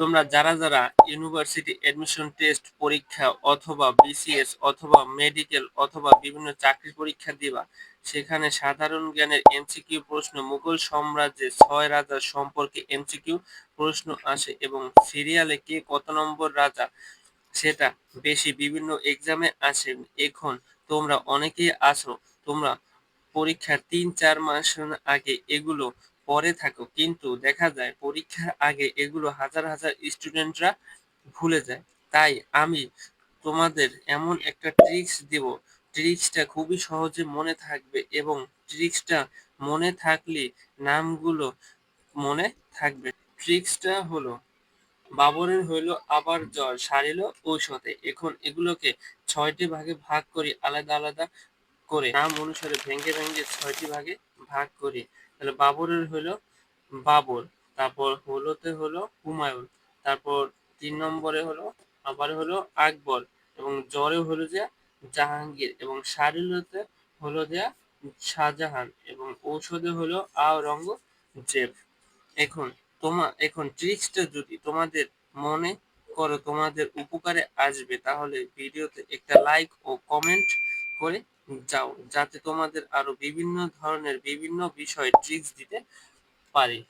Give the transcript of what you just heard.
তোমরা যারা যারা ইউনিভার্সিটি এডমিশন টেস্ট পরীক্ষা অথবা বিসিএস অথবা মেডিকেল অথবা বিভিন্ন চাকরি পরীক্ষা দিবা, সেখানে সাধারণ জ্ঞানের এমসিকিউ প্রশ্ন, মুঘল সাম্রাজ্যের ছয় রাজার সম্পর্কে এমসিকিউ প্রশ্ন আসে এবং সিরিয়ালে কে কত নম্বর রাজা সেটা বেশি বিভিন্ন এক্সামে আসে। এখন তোমরা অনেকেই আছো, তোমরা পরীক্ষার তিন চার মাস আগে এগুলো পড়ে থাকো কিন্তু দেখা যায় পরীক্ষার আগে এগুলো হাজার হাজার স্টুডেন্টরা ভুলে যায়। তাই আমি তোমাদের এমন একটা ট্রিক্স দেব ট্রিক্সটা খুবই সহজে মনে থাকবে এবং ট্রিক্সটা মনে থাকলে নামগুলো মনে থাকবে। ট্রিক্সটা হলো, বাবরের হইল আবার জ্বর, সারিল ঔষধে। এখন এগুলোকে ছয়টি ভাগে ভাগ করি আলাদা আলাদা করে। নাম অনুসারে ভেঙ্গে ভেঙ্গে ছয়টি ভাগে ভাগ করি। তাহলে বাবরের হলো বাবর, তারপর হলোতে হলো হুমায়ুন, তারপর তিন নম্বরে হলো আবার হলো আকবর এবং জ্বরে হলো যে জাহাঙ্গীর এবং শারিলতে হলো যে শাহজাহান এবং ঔষধে হলো আওরঙ্গজেব। এখন তোমা, এখন ট্রিক্সটা যদি তোমাদের মনে করো, তোমাদের উপকারে আসবে, তাহলে ভিডিওতে একটা লাইক ও কমেন্ট করে যাও যাতে তোমাদের আরও বিভিন্ন ধরনের বিভিন্ন বিষয় ট্রিক্স দিতে পারি।